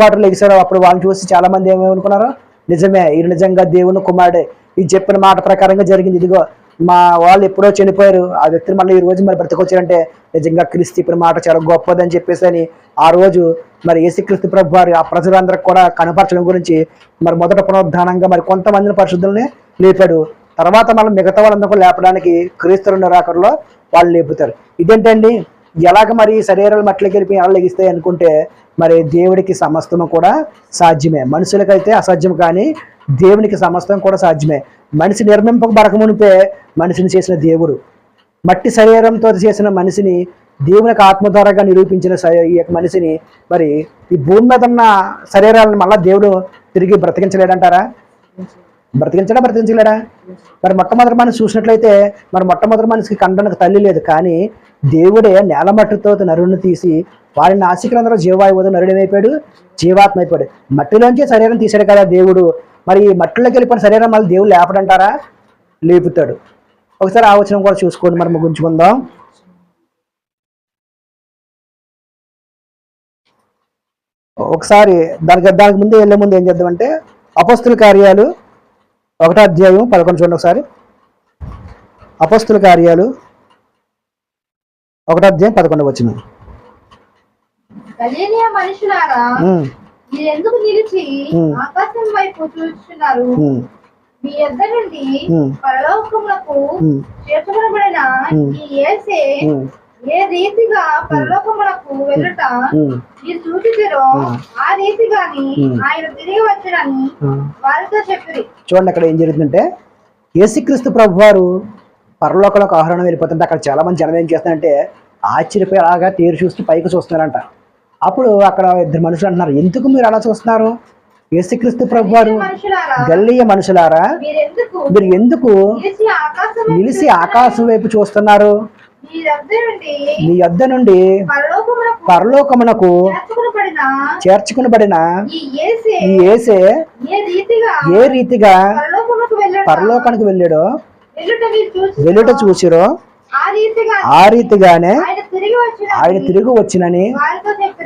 పాటలు లెగిసారో అప్పుడు వాళ్ళని చూసి చాలా మంది ఏమేమనుకున్నారు నిజమే ఇది నిజంగా దేవుని కుమారుడే. ఇది చెప్పిన మాట ప్రకారంగా జరిగింది. ఇదిగో మా వాళ్ళు ఎప్పుడో చనిపోయారు. ఆ వ్యక్తిని మళ్ళీ ఈ రోజు మరి బ్రతికొచ్చారంటే నిజంగా క్రీస్తు చెప్పిన మాట చాలా గొప్పదని చెప్పేసి అని ఆ రోజు మరి యేసుక్రీస్తు ప్రభు వారు ఆ ప్రజలందరికి కూడా కనపరచడం గురించి మరి మొదట పునరుద్ధానంగా మరి కొంతమందిని పరిశుద్ధుల్ని లేపాడు. తర్వాత మనం మిగతా వాళ్ళందరూ లేపడానికి క్రీస్తు రాకడలో వాళ్ళు లేపుతారు. ఇదేంటండి? ఎలాగ మరి శరీరాలు మట్టిలోకి వెళ్ళిపోయి ఎలా లెగిస్తాయి అనుకుంటే మరి దేవుడికి సమస్తము కూడా సాధ్యమే. మనుషులకైతే అసాధ్యం కానీ దేవునికి సమస్తం కూడా సాధ్యమే. మనిషి నిర్మింపబడక మునిపే మనిషిని చేసిన దేవుడు. మట్టి శరీరంతో చేసిన మనిషిని దేవునికి ఆత్మ ద్వారాగా నిరూపించిన ఈ యొక్క మనిషిని మరి ఈ భూమి మీద ఉన్న శరీరాలను మళ్ళా దేవుడు తిరిగి బ్రతికించలేడంటారా? బ్రతికించడా బ్రతికించలేడా? మరి మొట్టమొదటి మనిషి చూసినట్లయితే మరి మొట్టమొదటి మనిషికి కండనకు తల్లి లేదు. కానీ దేవుడే నేల మట్టితో నరుని తీసి వారిని నాసికలందరూ జీవాయువుతో నరుడేమైపోయాడు జీవాత్మ అయిపోయాడు. మట్టిలోంచి శరీరం తీసాడు కదా దేవుడు. మరి ఈ మట్టిలోకి వెళ్ళిపోయిన శరీరం మళ్ళీ దేవుడు లేపడంటారా? లేపుతాడు. ఒకసారి ఆ వచనం కూడా చూసుకోండి మరి ముగించుకుందాం. ఒకసారి దానికి దానికి ముందు వెళ్ళే ముందు ఏం చేద్దామంటే అపస్తుల కార్యాలు ఒకటో అధ్యాయం పదకొండు చూడండి ఒకసారి. అపస్తుల కార్యాలు ఒకటో అధ్యాయం పదకొండు వచ్చిన మీరెందుకు నిలిచి. ఆకాశం వైపు చూస్తున్నారు? మీ యొద్ద నుండి. పరలోకములకు ఉమ్. ఈ ఏసే ఏ రీతిగా పరలోకములకు వెళ్ళుట మీరు చూచితిరో ఆ రీతిగాని ఆయన తిరిగి వచ్చనని వారితో చెప్పిరి. చూడండి అక్కడ ఏం జరుగుతుందంటే యేసుక్రీస్తు ప్రభు వారు పరలోకంలోకి ఆహ్వానం వెళ్ళిపోతుంటే అక్కడ చాలా మంది జనం ఏం చేస్తారంటే ఆశ్చర్యపోయి అలాగా తేరు చూస్తూ పైకి చూస్తున్నారంట. అప్పుడు అక్కడ ఇద్దరు మనుషులు అంటున్నారు ఎందుకు మీరు అలా చూస్తున్నారు? యేసుక్రీస్తు ప్రభు వారు గల్లీయ మనుషులారా? మీరు ఎందుకు నిలిచి ఆకాశం వైపు చూస్తున్నారు? మీ యొద్ద నుండి పరలోకమునకు చేర్చుకునబడిన ఈ ఏసే ఏ రీతిగా పరలోకానికి వెళ్ళాడో వెళ్ళుట చూసిరో? ఆ రీతిగా ఆ రీతిగానే ఆయన తిరిగి వచ్చినని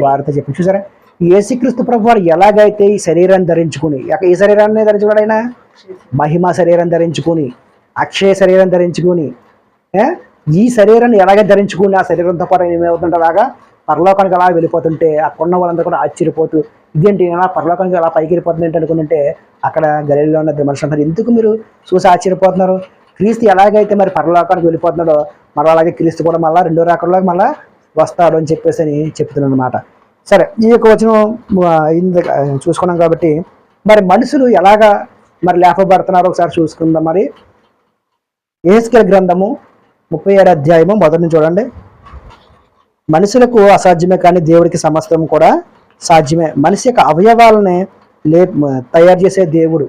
వారితో చెప్పి చూసారా? ఈ యేసుక్రీస్తు ప్రభు వారు ఎలాగైతే ఈ శరీరాన్ని ధరించుకుని ఈ శరీరాన్ని ధరించుకోడు ఆయన? మహిమ శరీరం ధరించుకుని అక్షయ శరీరం ధరించుకుని? ఈ శరీరాన్ని ఎలాగ ధరించుకుని ఆ శరీరంతో పాటు ఏమవుతుంటే అలాగా పరలోకానికి అలా వెళ్ళిపోతుంటే అక్కడ ఉన్న వాళ్ళంతా కూడా ఆశ్చర్యపోతూ ఇదేంటి అలా పరలోకానికి అలా పైకి వెళ్ళిపోతుంది ఏంటి అనుకుంటుంటే అక్కడ గలీలో ఉన్న మనుషులు అంటారు ఎందుకు మీరు చూసి ఆశ్చర్యపోతున్నారు? క్రీస్తు ఎలాగైతే మరి పరలోకానికి వెళ్ళిపోతున్నాడో మరి అలాగే క్రీస్తు కూడా మళ్ళీ రెండో రాకల్లో మళ్ళీ వస్తాడు అని చెప్పేసి అని చెప్తున్నాను అనమాట సరే ఈ యొక్క వచనం చూసుకున్నాం కాబట్టి మరి మనుషులు ఎలాగా మరి లేపబడుతున్నారో? ఒకసారి చూసుకుందాం మరి. ఏస్కెల్ గ్రంథము ముప్పై ఏడు అధ్యాయము మొదటి నుంచి చూడండి. మనుషులకు అసాధ్యమే కానీ దేవుడికి సమస్తం కూడా సాధ్యమే. మనిషి యొక్క అవయవాలని లే తయారు చేసే దేవుడు.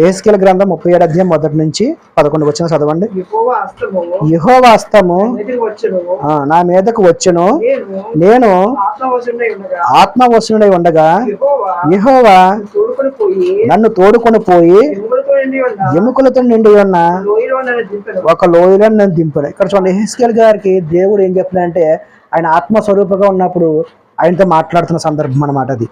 ఏహెస్కెల్ గ్రంథం ముప్పై ఏడు అధ్యాయం మొదటి నుంచి పదకొండు వచ్చిన చదవండి. యహోవాస్తము నా మీదకు వచ్చును. నేను ఆత్మవశుడై ఉండగా యెహోవా నన్ను తోడుకొని పోయి ఎముకలతో నిండి ఉన్న? లోయలో దింపెను ఒక లోయలో నన్ను దింపాడు ఇక్కడ చూడండి హెస్కేల్ గారికి దేవుడు ఏం చెప్తున్నాడంటే ఆయన ఆత్మస్వరూపంగా ఉన్నప్పుడు ఆయనతో మాట్లాడుతున్న సందర్భం అన్నమాట అది.